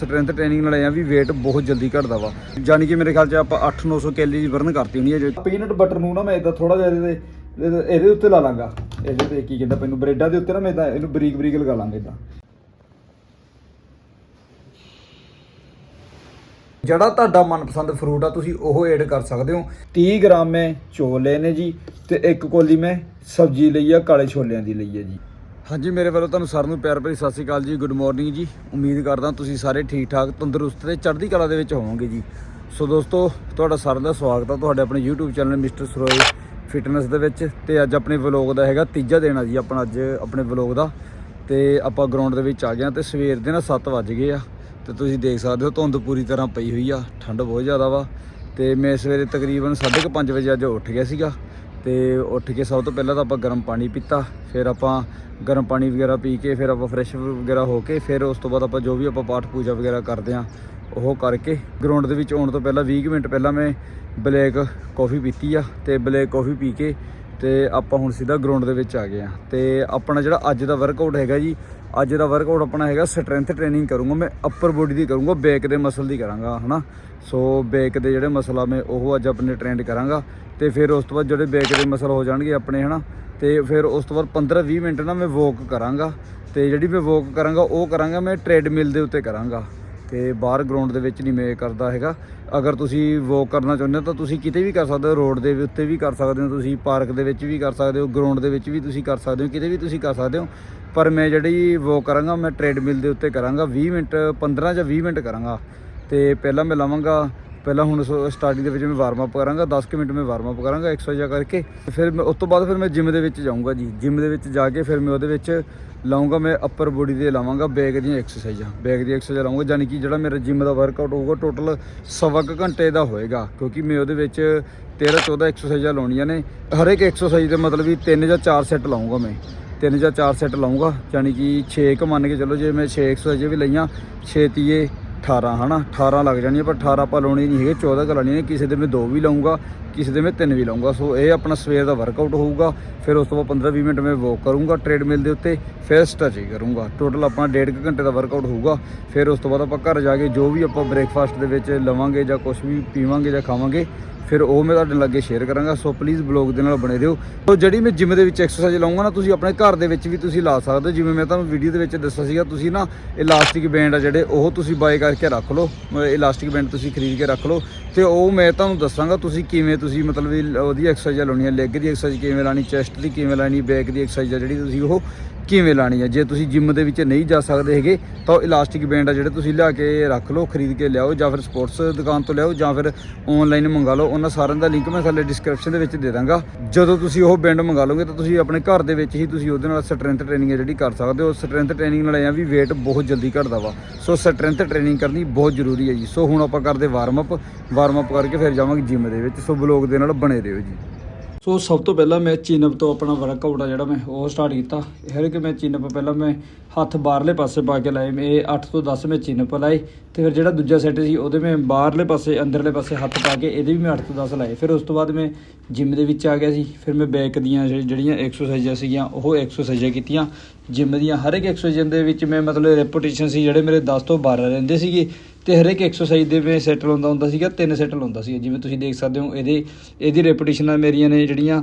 Strength training ਨਾਲ ਇਹ ਆ ਵੀ weight ਬਹੁਤ ਜਲਦੀ ਘਟਦਾ ਵਾ। ਯਾਨੀ ਕਿ ਮੇਰੇ ਖਿਆਲ 'ਚ ਆਪਾਂ 8-900 ਕੈਲਰੀ ਬਰਨ ਕਰਤੀ ਹੋਣੀ ਹੈ ਜੇ। ਪੀਨਟ ਬਟਰ ਨੂੰ ਨਾ ਮੈਂ ਇਦਾਂ ਥੋੜਾ ਜਿਹਾ ਇਹਦੇ ਇਹਦੇ- ਉੱਤੇ ਲਾ ਲਾਂਗਾ। ਇਹਦੇ ਤੇ ਕੀ ਕਹਿੰਦਾ ਮੈਨੂੰ ਬ੍ਰੈਡਾਂ ਦੇ ਉੱਤੇ ਨਾ ਮੈਂ ਇਦਾਂ ਇਹਨੂੰ ਬਰੀਕ ਬਰੀਕ ਲਗਾ ਲਾਂਗਾ ਇਦਾਂ ਜਿਹੜਾ ਤੁਹਾਡਾ ਮਨਪਸੰਦ ਫਰੂਟ ਆ, ਤੁਸੀਂ ਉਹ ਐਡ ਕਰ ਸਕਦੇ ਹੋ। 30 ਗ੍ਰਾਮ ਮੈਂ ਚੌਲ ਲਏ ਨੇ ਜੀ, ਤੇ ਇੱਕ ਕੋਲੀ ਮੈਂ ਸਬਜ਼ੀ ਲਈ ਆ, ਕਾਲੇ ਛੋਲਿਆਂ ਦੀ ਲਈ ਆ ਜੀ। ਹਾਂਜੀ, ਮੇਰੇ ਵੱਲੋਂ ਤੁਹਾਨੂੰ ਸਾਰਿਆਂ ਨੂੰ ਪਿਆਰ ਭਰੀ ਸਤਿ ਸ਼੍ਰੀ ਅਕਾਲ ਜੀ ਗੁੱਡ ਮਾਰਨਿੰਗ ਜੀ। ਉਮੀਦ ਕਰਦਾ ਤੁਸੀਂ ਸਾਰੇ ਠੀਕ ਠਾਕ, ਤੰਦਰੁਸਤ ਤੇ ਚੜ੍ਹਦੀ ਕਲਾ ਦੇ ਵਿੱਚ ਹੋਵੋਗੇ ਜੀ। ਸੋ ਦੋਸਤੋ, ਤੁਹਾਡਾ ਸਾਰਿਆਂ ਦਾ ਸਵਾਗਤ ਆ ਤੁਹਾਡੇ ਆਪਣੇ YouTube channel mister Saroye fitness ਦੇ ਵਿੱਚ ਤੇ ਅੱਜ ਆਪਣੇ ਵਲੌਗ ਦਾ ਹੈਗਾ ਤੀਜਾ ਦਿਨ ਆ ਜੀ ਆਪਣਾ ਅੱਜ ਆਪਣੇ ਵਲੌਗ ਦਾ। ਤੇ ਆਪਾਂ ਗਰਾਊਂਡ ਦੇ ਵਿੱਚ ਆ ਗਏ ਆ ਤੇ ਸਵੇਰ ਦੇ ਨਾ 7 ਵੱਜ ਗਏ ਆ। ਤੇ ਤੁਸੀਂ ਦੇਖ ਸਕਦੇ ਹੋ ਧੁੰਦ ਪੂਰੀ ਤਰ੍ਹਾਂ ਪਈ ਹੋਈ ਆ, ਠੰਡ ਬਹੁਤ ਜ਼ਿਆਦਾ ਵਾ। ਤੇ ਮੈਂ ਸਵੇਰੇ ਤਕਰੀਬਨ 5:30 ਵਜੇ ਅੱਜ ਉੱਠ ਗਿਆ ਸੀਗਾ। ਤੇ ਉੱਠ ਕੇ ਸਭ ਤੋਂ ਪਹਿਲਾਂ ਤਾਂ ਆਪਾਂ ਗਰਮ ਪਾਣੀ ਪੀਤਾ, ਫਿਰ ਆਪਾਂ ਗਰਮ ਪਾਣੀ ਵਗੈਰਾ ਪੀ ਕੇ, ਫਿਰ ਆਪਾਂ ਫਰੈਸ਼ ਵਗੈਰਾ ਹੋ ਕੇ, ਫਿਰ ਉਸ ਤੋਂ ਬਾਅਦ ਆਪਾਂ ਜੋ ਵੀ ਆਪਾਂ ਪਾਠ ਪੂਜਾ ਵਗੈਰਾ ਕਰਦੇ ਆ ਉਹ ਕਰਕੇ ਗਰਾਊਂਡ ਦੇ ਵਿੱਚ ਆਉਣ ਤੋਂ ਪਹਿਲਾਂ 20 ਕੁ ਮਿੰਟ ਪਹਿਲਾਂ ਮੈਂ ਬਲੈਕ ਕਾਫੀ ਪੀਤੀ ਆ ਤੇ ਬਲੈਕ ਕਾਫੀ ਪੀ ਕੇ ਤੇ ਆਪਾਂ ਹੁਣ ਸਿੱਧਾ ਗਰਾਊਂਡ ਦੇ ਵਿੱਚ ਆ ਗਏ ਆ ਤੇ ਆਪਣਾ ਜਿਹੜਾ ਅੱਜ ਦਾ ਵਰਕਆਊਟ ਹੈਗਾ ਜੀ ਅੱਜ ਦਾ ਵਰਕਆਊਟ ਆਪਣਾ ਹੈਗਾ ਸਟਰੈਂਥ ਟ੍ਰੇਨਿੰਗ ਕਰੂੰਗਾ ਮੈਂ ਅੱਪਰ ਬੋਡੀ ਦੀ ਕਰੂੰਗਾ ਬੈਕ ਦੇ ਮਸਲ ਦੀ ਕਰਾਂਗਾ, ਹਨਾ? ਸੋ ਬੈਕ ਦੇ ਜਿਹੜੇ ਮਸਲ ਆ, ਮੈਂ ਉਹ ਅੱਜ ਆਪਣੇ ਟ੍ਰੇਨਡ ਕਰਾਂਗਾ ਤੇ ਫਿਰ ਉਸ ਤੋਂ ਬਾਅਦ ਜਿਹੜੇ ਬੈਕ ਦੇ ਮਸਲ ਹੋ ਜਾਣਗੇ ਆਪਣੇ, ਹਨਾ? ਤੇ ਫਿਰ ਉਸ ਤੋਂ ਬਾਅਦ 15-20 ਮਿੰਟ ਨਾ ਮੈਂ ਵਾਕ ਕਰਾਂਗਾ ਤੇ ਜਿਹੜੀ ਮੈਂ ਵਾਕ ਕਰਾਂਗਾ, ਉਹ ਕਰਾਂਗਾ ਮੈਂ ਟ੍ਰੈਡਮਿਲ ਦੇ ਉੱਤੇ ਕਰਾਂਗਾ ਤੇ ਬਾਹਰ ਗਰਾਊਂਡ ਦੇ ਵਿੱਚ ਨਹੀਂ ਮੈਂ ਕਰਦਾ ਹੈਗਾ। ਅਗਰ ਤੁਸੀਂ ਵਾਕ ਕਰਨਾ ਚਾਹੁੰਦੇ ਹੋ ਤਾਂ ਤੁਸੀਂ ਕਿਤੇ ਵੀ ਕਰ ਸਕਦੇ ਹੋ ਰੋਡ ਦੇ ਉੱਤੇ ਵੀ ਕਰ ਸਕਦੇ ਹੋ, ਤੁਸੀਂ ਪਾਰਕ ਦੇ ਵਿੱਚ ਵੀ ਕਰ ਸਕਦੇ ਹੋ ਗਰਾਊਂਡ ਦੇ ਵਿੱਚ ਵੀ ਤੁਸੀਂ ਕਰ ਸਕਦੇ ਹੋ, ਕਿਤੇ ਵੀ ਤੁਸੀਂ ਕਰ ਸਕਦੇ ਹੋ। ਪਰ ਮੈਂ ਜਿਹੜੀ ਵੋਕ ਕਰਾਂਗਾ, ਮੈਂ ਟ੍ਰੈਡਮਿਲ ਦੇ ਉੱਤੇ ਕਰਾਂਗਾ 20 ਮਿੰਟ 15 ਜਾਂ 20 ਮਿੰਟ ਕਰਾਂਗਾ। ਤੇ ਪਹਿਲਾਂ ਮੈਂ ਲਾਵਾਂਗਾ, ਪਹਿਲਾਂ ਹੁਣ ਸਟਾਰਟਿੰਗ ਦੇ ਵਿੱਚ ਮੈਂ ਵਾਰਮ ਅਪ ਕਰਾਂਗਾ 10 ਕੁ ਮਿੰਟ ਮੈਂ ਵਾਰਮ ਅਪ ਕਰਾਂਗਾ ਐਕਸਰਸਾਈਜ਼ ਕਰਕੇ। ਤੇ ਫਿਰ ਮੈਂ, ਉਸ ਤੋਂ ਬਾਅਦ ਫਿਰ ਮੈਂ ਜਿਮ ਦੇ ਵਿੱਚ ਜਾਊਂਗਾ ਜੀ। ਜਿਮ ਦੇ ਵਿੱਚ ਜਾ ਕੇ ਫਿਰ ਮੈਂ ਉਹਦੇ ਵਿੱਚ ਲਾਉਂਗਾ ਮੈਂ ਅੱਪਰ ਬੋਡੀ ਦੇ ਲਾਵਾਂਗਾ ਬੈਕ ਦੀਆਂ ਐਕਸਰਸਾਈਜ਼ਾਂ ਬੈਕ ਦੀ ਐਕਸਰਸਾਈਜ਼ ਲਾਉਂਗਾ ਯਾਨੀ ਕਿ ਜਿਹੜਾ ਮੇਰਾ ਜਿਮ ਦਾ ਵਰਕਆਊਟ ਹੋਊਗਾ ਟੋਟਲ ਸਵਾ ਕੁ ਘੰਟੇ ਦਾ ਹੋਏਗਾ। ਕਿਉਂਕਿ ਮੈਂ ਉਹਦੇ ਵਿੱਚ 13 14 ਐਕਸਰਸਾਈਜ਼ਾਂ ਲਾਉਣੀਆਂ ਨੇ। ਹਰ ਇੱਕ ਐਕਸਰਸਾਈਜ਼ ਦੇ ਮਤਲਬ ਵੀ 3 ਜਾਂ 4 ਸੈੱਟ ਲਾਉਂਗਾ ਮੈਂ। ਤਿੰਨ ਜਾਂ ਚਾਰ ਸੈੱਟ ਲਾਉਂਗਾ, ਯਾਨੀ ਕਿ 6 ਕ ਮੰਨ ਕੇ ਚੱਲੋ ਜੇ ਮੈਂ 6 ਐਕਸਰਸਾਈਜ਼ ਵੀ ਲਈਆਂ 6 ਤੀਏ 18 ਹਨਾ? 18 ਲੱਗ ਜਾਣੀਆਂ, ਪਰ 18 ਆਪਾਂ ਲਾਉਣੀ ਨਹੀਂ ਹੈਗੇ 14 ਕ ਲਾਉਣੀਆਂ ਨੇ, ਕਿਸੇ ਦੇ ਮੈਂ ਦੋ ਵੀ ਲਾਉਂਗਾ ਕਿਸੇ ਦੇ ਮੈਂ ਤਿੰਨ ਵੀ ਲਾਉਂਗਾ। ਸੋ ਇਹ ਆਪਣਾ ਸਵੇਰ ਦਾ ਵਰਕਆਊਟ ਹੋਊਗਾ, ਫਿਰ ਉਸ ਤੋਂ ਬਾਅਦ 15-20 ਮਿੰਟ ਮੈਂ ਵਾਕ ਕਰੂੰਗਾ ਟ੍ਰੇਡਮਿਲ ਦੇ ਉੱਤੇ, ਫਿਰ ਸਟ੍ਰੈਚਿੰਗ ਕਰੂੰਗਾ। ਟੋਟਲ ਆਪਣਾ ਡੇਢ ਕੁ ਘੰਟੇ ਦਾ ਵਰਕਆਊਟ ਹੋਊਗਾ, ਫਿਰ ਉਸ ਤੋਂ ਬਾਅਦ ਆਪਾਂ ਘਰ ਜਾ ਕੇ ਜੋ ਵੀ ਆਪਾਂ ਬ੍ਰੇਕਫਾਸਟ ਦੇ ਵਿੱਚ ਲਵਾਂਗੇ ਜਾਂ ਕੁਝ ਵੀ ਪੀਵਾਂਗੇ ਜਾਂ ਖਾਵਾਂਗੇ, ਫਿਰ ਉਹ ਮੈਂ ਤੁਹਾਡੇ ਲਾਗੇ ਸ਼ੇਅਰ ਕਰਾਂਗਾ। ਸੋ ਪਲੀਜ਼ ਬਲੌਗ ਦੇ ਨਾਲ ਬਣੇ ਰਹੋ। ਸੋ ਜਿਹੜੀ ਮੈਂ ਜਿਮ ਦੇ ਵਿੱਚ ਐਕਸਰਸਾਈਜ਼ ਲਾਉਂਗਾ ਨਾ, ਤੁਸੀਂ ਆਪਣੇ ਘਰ ਦੇ ਵਿੱਚ ਵੀ ਤੁਸੀਂ ਲਾ ਸਕਦੇ ਹੋ। ਜਿਵੇਂ ਮੈਂ ਤੁਹਾਨੂੰ ਵੀਡੀਓ ਦੇ ਵਿੱਚ ਦੱਸਿਆ ਸੀਗਾ, ਤੁਸੀਂ ਨਾ ਇਲਾਸਟਿਕ ਬੈਂਡ ਆ ਜਿਹੜੇ, ਉਹ ਤੁਸੀਂ ਬਾਏ ਕਰਕੇ ਰੱਖ ਲਓ। ਇਲਾਸਟਿਕ ਬੈਂਡ ਤੁਸੀਂ ਖਰੀਦ ਕੇ ਰੱਖ ਲਓ। ਤੇ ਉਹ ਮੈਂ ਤੁਹਾਨੂੰ ਦੱਸਾਂਗਾ, ਤੁਸੀਂ ਕਿਵੇਂ ਤੁਸੀਂ ਮਤਲਬ ਵੀ ਉਹਦੀ ਐਕਸਰਸਾਈਜ਼ ਲਾਉਣੀ ਹੈ ਲੈਗ ਦੀ ਐਕਸਰਸਾਈਜ਼ ਕਿਵੇਂ ਲਾਣੀ ਚੈਸਟ ਦੀ ਕਿਵੇਂ ਲਾਣੀ ਬੈਕ ਦੀ ਐਕਸਰਸਾਈਜ਼ ਆ ਜਿਹੜੀ ਤੁਸੀਂ ਉਹ ਕਿਵੇਂ ਲਾਣੀ ਹੈ ਜੇ ਤੁਸੀਂ ਜਿਮ ਦੇ ਵਿੱਚ ਨਹੀਂ ਜਾ ਸਕਦੇ ਹੈਗੇ, ਤਾਂ ਉਹ ਇਲਾਸਟਿਕ ਬੈਂਡ ਆ ਜਿਹੜੇ ਤੁਸੀਂ ਲਿਆ ਕੇ ਰੱਖ ਲਓ, ਖਰੀਦ ਕੇ ਲਿਆਓ, ਜਾਂ ਫਿਰ ਸਪੋਰਟਸ ਦੁਕਾਨ ਤੋਂ ਲਿਆਓ, ਜਾਂ ਫਿਰ ਆਨਲਾਈਨ ਮੰਗਾ ਲਓ। ਉਹਨਾਂ ਸਾਰਿਆਂ ਦਾ ਲਿੰਕ ਮੈਂ ਥੱਲੇ ਡਿਸਕ੍ਰਿਪਸ਼ਨ ਦੇ ਵਿੱਚ ਦੇ ਦਾਂਗਾ। ਜਦੋਂ ਤੁਸੀਂ ਉਹ ਬੈਂਡ ਮੰਗਾ ਲਓਗੇ, ਤਾਂ ਤੁਸੀਂ ਆਪਣੇ ਘਰ ਦੇ ਵਿੱਚ ਹੀ ਤੁਸੀਂ ਉਹਦੇ ਨਾਲ ਸਟਰੈਂਥ ਟ੍ਰੇਨਿੰਗ ਜਿਹੜੀ ਕਰ ਸਕਦੇ ਹੋ। ਸਟਰੈਂਥ ਟ੍ਰੇਨਿੰਗ ਨਾਲ ਇਹ ਵੀ weight ਬਹੁਤ ਜਲਦੀ ਘਟਦਾ ਵਾ। ਸੋ ਸਟਰੈਂਥ ਟ੍ਰੇਨਿੰਗ ਕਰਨੀ ਬਹੁਤ ਜ਼ਰੂਰੀ ਹੈ ਜੀ। ਸੋ ਹੁਣ ਆਪਾਂ ਕਰਦੇ ਵਾਰਮ ਅਪ ਵਾਰਮ ਅਪ ਕਰਕੇ ਫਿਰ ਜਾਵਾਂਗੇ ਜਿਮ ਦੇ ਵਿੱਚ। ਸੋ ਬਲੌਗ ਦੇ ਨਾਲ ਬਣੇ ਰਹੋ ਜੀ। ਸੋ ਸਭ ਤੋਂ ਪਹਿਲਾਂ ਮੈਂ ਚਿਨਪ ਤੋਂ ਆਪਣਾ ਵਰਕਆਊਟ ਆ ਜਿਹੜਾ ਮੈਂ ਉਹ ਸਟਾਰਟ ਕੀਤਾ। ਹਰ ਕਿ ਮੈਂ ਚਿਨਪ ਪਹਿਲਾਂ ਮੈਂ ਹੱਥ ਬਾਹਰਲੇ ਪਾਸੇ ਪਾ ਕੇ ਲਾਏ। ਮੈਂ ਇਹ 8 ਤੋਂ 10 ਮੈਂ ਚਿਨਪ ਲਾਏ ਤੇ ਫਿਰ ਜਿਹੜਾ ਦੂਜਾ ਸੈੱਟ ਸੀ, ਉਹਦੇ ਮੈਂ ਬਾਹਰਲੇ ਪਾਸੇ, ਅੰਦਰਲੇ ਪਾਸੇ ਹੱਥ ਪਾ ਕੇ ਇਹਦੇ ਵੀ ਮੈਂ 8 ਤੋਂ 10 ਲਾਏ। ਫਿਰ ਉਸ ਤੋਂ ਬਾਅਦ ਮੈਂ ਜਿਮ ਦੇ ਵਿੱਚ ਆ ਗਿਆ ਸੀ। ਫਿਰ ਮੈਂ ਬੈਕ ਦੀਆਂ ਜਿਹੜੀਆਂ ਐਕਸਰਸਾਈਜ਼ਾਂ ਸੀਗੀਆਂ, ਉਹ ਐਕਸਰਸਾਈਜ਼ਾਂ ਕੀਤੀਆਂ। ਜਿਮ ਦੀਆਂ ਹਰ ਇੱਕ ਐਕਸਰਸਾਈਜ਼ ਦੇ ਵਿੱਚ ਮੈਂ ਮਤਲਬ ਰੈਪੀਟੀਸ਼ਨ ਸੀ, ਜਿਹੜੇ ਮੇਰੇ 10 ਤੋਂ 12 ਰਹਿੰਦੇ ਸੀਗੇ। ਤੇ ਹਰੇਕ ਐਕਸਰਸਾਈਜ਼ ਦੇ ਮੈਂ ਸੈੱਟ ਲਾਉਂਦਾ ਹੁੰਦਾ ਸੀਗਾ, ਤਿੰਨ ਸੈੱਟ ਲਾਉਂਦਾ ਸੀ। ਜਿਵੇਂ ਤੁਸੀਂ ਦੇਖ ਸਕਦੇ ਹੋ, ਇਹਦੇ, ਇਹਦੀ ਰੈਪੀਟੀਸ਼ਨਾਂ ਮੇਰੀਆਂ ਨੇ ਜਿਹੜੀਆਂ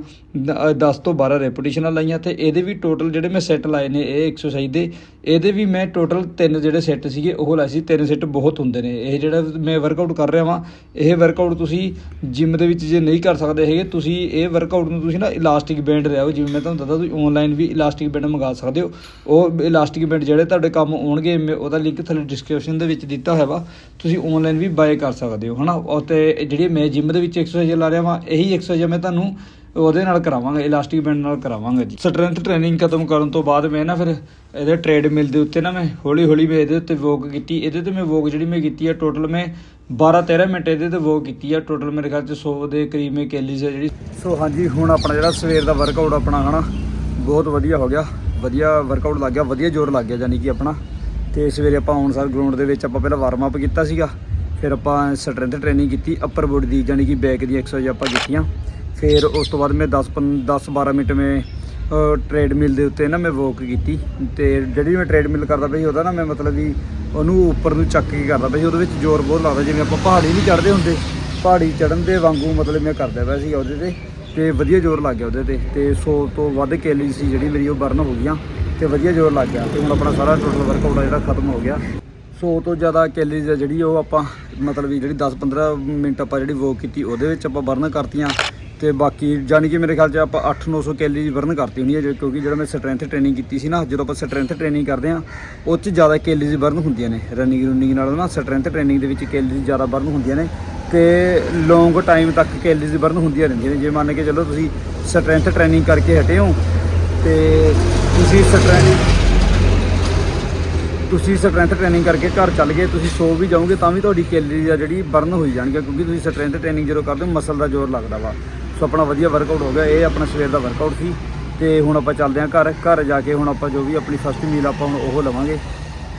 10 ਤੋਂ 12 ਰੈਪੀਟੀਸ਼ਨਾਂ ਲਾਈਆਂ ਤੇ ਇਹਦੇ ਵੀ ਟੋਟਲ ਜਿਹੜੇ ਮੈਂ ਸੈੱਟ ਲਾਏ ਨੇ, ਇਹ ਐਕਸਰਸਾਈਜ਼ ਦੇ ਇਹਦੇ ਵੀ ਮੈਂ ਟੋਟਲ ਤਿੰਨ ਜਿਹੜੇ ਸੈੱਟ ਸੀਗੇ, ਉਹ ਲਾਏ ਸੀ। ਤਿੰਨ ਸੈੱਟ ਬਹੁਤ ਹੁੰਦੇ ਨੇ। ਇਹ ਜਿਹੜਾ ਮੈਂ ਵਰਕਆਊਟ ਕਰ ਰਿਹਾ ਵਾਂ, ਇਹ ਵਰਕਆਊਟ ਤੁਸੀਂ ਜਿਮ ਦੇ ਵਿੱਚ ਜੇ ਨਹੀਂ ਕਰ ਸਕਦੇ ਹੈਗੇ, ਤੁਸੀਂ ਇਹ ਵਰਕਆਊਟ ਨੂੰ ਤੁਸੀਂ ਨਾ ਇਲਾਸਟਿਕ ਬੈਂਡ ਲਿਆਓ ਜਿਵੇਂ ਮੈਂ ਤੁਹਾਨੂੰ ਦੱਸਦਾ, ਤੁਸੀਂ ਆਨਲਾਈਨ ਵੀ ਇਲਾਸਟਿਕ ਬੈਂਡ ਮੰਗਾ ਸਕਦੇ ਹੋ। ਉਹ ਇਲਾਸਟਿਕ ਬੈਂਡ ਜਿਹੜੇ ਤੁਹਾਡੇ ਕੰਮ ਆਉਣਗੇ, ਮੈਂ ਉਹਦਾ ਲਿੰਕ ਥੱਲੇ ਡਿਸਕ੍ਰਿਪਸ਼ਨ ਦੇ ਵਿੱਚ ਦਿੱਤਾ ਹੋਇਆ ਵਾ। ਤੁਸੀਂ ਆਨਲਾਈਨ ਵੀ ਬਾਏ ਕਰ ਸਕਦੇ ਹੋ, ਹਨਾ? ਉਹ ਤੇ ਜਿਹੜੀ ਮੈਂ ਜਿਮ ਦੇ ਵਿੱਚ ਐਕਸਰਸਾਈਜ਼ ਲਾ ਰਿਹਾ ਵਾਂ, ਇਹੀ ਐਕਸਰਸਾਈਜ਼ ਮੈਂ ਤੁਹਾਨੂੰ ਉਹਦੇ ਨਾਲ ਕਰਾਵਾਂਗਾ ਇਲਾਸਟਿਕ ਬੈਂਡ ਨਾਲ ਕਰਾਵਾਂਗਾ ਜੀ। ਸਟਰੈਂਥ ਟ੍ਰੇਨਿੰਗ ਖਤਮ ਕਰਨ ਤੋਂ ਬਾਅਦ ਮੈਂ ਨਾ ਫਿਰ ਇਹਦੇ ਟ੍ਰੇਡ ਮਿਲ ਦੇ ਉੱਤੇ ਨਾ ਮੈਂ ਹੌਲੀ ਹੌਲੀ ਮੈਂ ਇਹਦੇ ਉੱਤੇ ਵੋਕ ਕੀਤੀ। ਇਹਦੇ ਤੇ ਮੈਂ ਵੋਕ ਜਿਹੜੀ ਮੈਂ ਕੀਤੀ ਆ ਟੋਟਲ ਮੈਂ 12 13 ਮਿੰਟ ਇਹਦੇ ਤੇ ਵੋਕ ਕੀਤੀ ਆ। ਟੋਟਲ ਮੇਰੇ ਖਿਆਲ ਚ 100 ਦੇ ਕਰੀਬ ਮੈਂ ਕੈਲੀਜ਼ ਆ ਜਿਹੜੀ। ਸੋ ਹਾਂਜੀ, ਹੁਣ ਆਪਣਾ ਜਿਹੜਾ ਸਵੇਰ ਦਾ ਵਰਕਆਊਟ ਆਪਣਾ ਹਨਾ, ਬਹੁਤ ਵਧੀਆ ਹੋ ਗਿਆ। ਵਧੀਆ ਵਰਕਆਊਟ ਲੱਗ ਗਿਆ, ਵਧੀਆ ਜ਼ੋਰ ਲੱਗ ਗਿਆ ਯਾਨੀ ਕਿ ਆਪਣਾ। ਤੇ ਸਵੇਰੇ ਆਪਾਂ ਆਉਣ ਆਨਸਰ ਗਰਾਊਂਡ ਦੇ ਵਿੱਚ ਆਪਾਂ ਪਹਿਲਾਂ ਵਾਰਮ ਅਪ ਕੀਤਾ ਸੀਗਾ। ਫਿਰ ਆਪਾਂ ਸਟਰੈਂਥ ਟ੍ਰੇਨਿੰਗ ਕੀਤੀ ਅੱਪਰ ਬੋਡੀ ਦੀ ਯਾਨੀ ਕਿ ਬੈਕ ਦੀ ਐਕਸਰਸਾਈਜ਼ ਆਪਾਂ ਕੀਤੀਆਂ। ਫਿਰ ਉਸ ਤੋਂ ਬਾਅਦ ਮੈਂ 10 10 12 ਮਿੰਟ ਮੈਂ ਟ੍ਰੇਡਮਿਲ ਦੇ ਉੱਤੇ ਨਾ ਮੈਂ ਵੋਕ ਕੀਤੀ। ਤੇ ਜਿਹੜੀ ਮੈਂ ਟ੍ਰੇਡਮਿਲ ਕਰਦਾ ਪਈ ਸੀ ਉਹਦਾ ਨਾ ਮੈਂ ਮਤਲਬ ਵੀ ਉਹਨੂੰ ਉੱਪਰ ਨੂੰ ਚੱਕ ਕੇ ਕਰਦਾ ਪਈ, ਉਹਦੇ ਵਿੱਚ ਜ਼ੋਰ ਬਹੁਤ ਲੱਗਦਾ, ਜਿਵੇਂ ਆਪਾਂ ਪਹਾੜੀ ਨਹੀਂ ਚੜ੍ਹਦੇ ਹੁੰਦੇ। ਪਹਾੜੀ ਚੜਨ ਦੇ ਵਾਂਗੂ ਮਤਲਬ ਮੈਂ ਕਰਦਾ ਪਿਆ ਸੀ ਉਹਦੇ ਤੇ ਤੇ ਵਧੀਆ ਜ਼ੋਰ ਲੱਗ ਗਿਆ ਉਹਦੇ ਤੇ। ਤੇ 100 ਤੋਂ ਵੱਧ ਕੈਲਰੀ ਸੀ ਜਿਹੜੀ ਮੇਰੀ, ਉਹ ਬਰਨ ਹੋ ਗਈਆਂ, ਤੇ ਵਧੀਆ ਜ਼ੋਰ ਲੱਗ ਗਿਆ। ਤੇ ਹੁਣ ਆਪਣਾ ਸਾਰਾ ਟੋਟਲ ਵਰਕਆਊਟ ਜਿਹੜਾ ਖਤਮ ਹੋ ਗਿਆ। 100 ਤੋਂ ਜ਼ਿਆਦਾ ਕੈਲਰੀਜ਼ ਆ ਜਿਹੜੀ ਉਹ ਆਪਾਂ, ਮਤਲਬ ਵੀ ਜਿਹੜੀ 10-15 ਮਿੰਟ ਆਪਾਂ ਜਿਹੜੀ ਵੋਕ ਕੀਤੀ, ਉਹਦੇ ਵਿੱਚ ਆਪਾਂ ਬਰਨ ਕਰਤੀਆਂ। ਤੇ ਬਾਕੀ ਜਾਨੀ ਕਿ ਮੇਰੇ ਖਿਆਲ 'ਚ ਆਪਾਂ 8-900 ਕੈਲਰੀ ਬਰਨ ਕਰਤੀ ਹੁੰਦੀ ਹੈ ਜੇ- ਕਿਉਂਕਿ ਜਿਹੜਾ ਮੈਂ ਸਟਰੈਂਥ ਟ੍ਰੇਨਿੰਗ ਕੀਤੀ ਸੀ ਨਾ, ਜਦੋਂ ਆਪਾਂ ਸਟਰੈਂਥ ਟ੍ਰੇਨਿੰਗ ਕਰਦੇ ਆ ਉਹ 'ਚ ਜ਼ਿਆਦਾ ਕੈਲਰੀਜ਼ ਬਰਨ ਹੁੰਦੀਆਂ ਨੇ। ਰਨਿੰਗ ਰਨਿੰਗ ਨਾਲ ਨਾ ਸਟਰੈਂਥ ਟ੍ਰੇਨਿੰਗ ਦੇ ਵਿੱਚ ਕੈਲਰੀਜ਼ ਜ਼ਿਆਦਾ ਬਰਨ ਹੁੰਦੀਆਂ ਨੇ ਤੇ ਲੌਂਗ ਟਾਈਮ ਤੱਕ ਕੈਲਰੀਜ਼ ਬਰਨ ਹੁੰਦੀਆਂ ਰਹਿੰਦੀਆਂ ਨੇ। ਜੇ ਮੰਨ ਕੇ ਚੱਲੋ ਤੁਸੀਂ ਸਟਰੈਂਥ ਟ੍ਰੇਨਿੰਗ ਕਰਕੇ ਹਟੇ ਹੋ ਤੇ ਤੁਸੀਂ ਸਟਰੈਂਥ ਤੁਸੀਂ ਸਟਰੈਂਥ ਟ੍ਰੇਨਿੰਗ ਕਰਕੇ ਘਰ ਚੱਲ ਗਏ, ਤੁਸੀਂ ਸੋ ਵੀ ਜਾਓਗੇ ਤਾਂ ਵੀ ਤੁਹਾਡੀ ਕੈਲਰੀ ਦਾ ਜਿਹੜੀ ਬਰਨ ਹੋਈ ਜਾਣਗੇ ਕਿਉਂਕਿ ਤੁਸੀਂ ਸਟਰੈਂਥ ਟ੍ਰੇਨਿੰਗ ਜਦੋਂ ਕਰਦੇ ਹੋ ਮਸਲ ਦਾ ਜ਼ੋਰ ਲੱਗਦਾ ਵਾ। ਸੋ ਆਪਣਾ ਵਧੀਆ ਵਰਕਆਊਟ ਹੋ ਗਿਆ। ਇਹ ਆਪਣਾ ਸਵੇਰ ਦਾ ਵਰਕਆਊਟ ਸੀ ਤੇ ਹੁਣ ਆਪਾਂ ਚੱਲਦੇ ਹਾਂ ਘਰ। ਘਰ ਜਾ ਕੇ ਹੁਣ ਆਪਾਂ ਜੋ ਵੀ ਆਪਣੀ ਫਸਟ ਮੀਲ ਆਪਾਂ ਹੁਣ ਉਹ ਲਵਾਂਗੇ।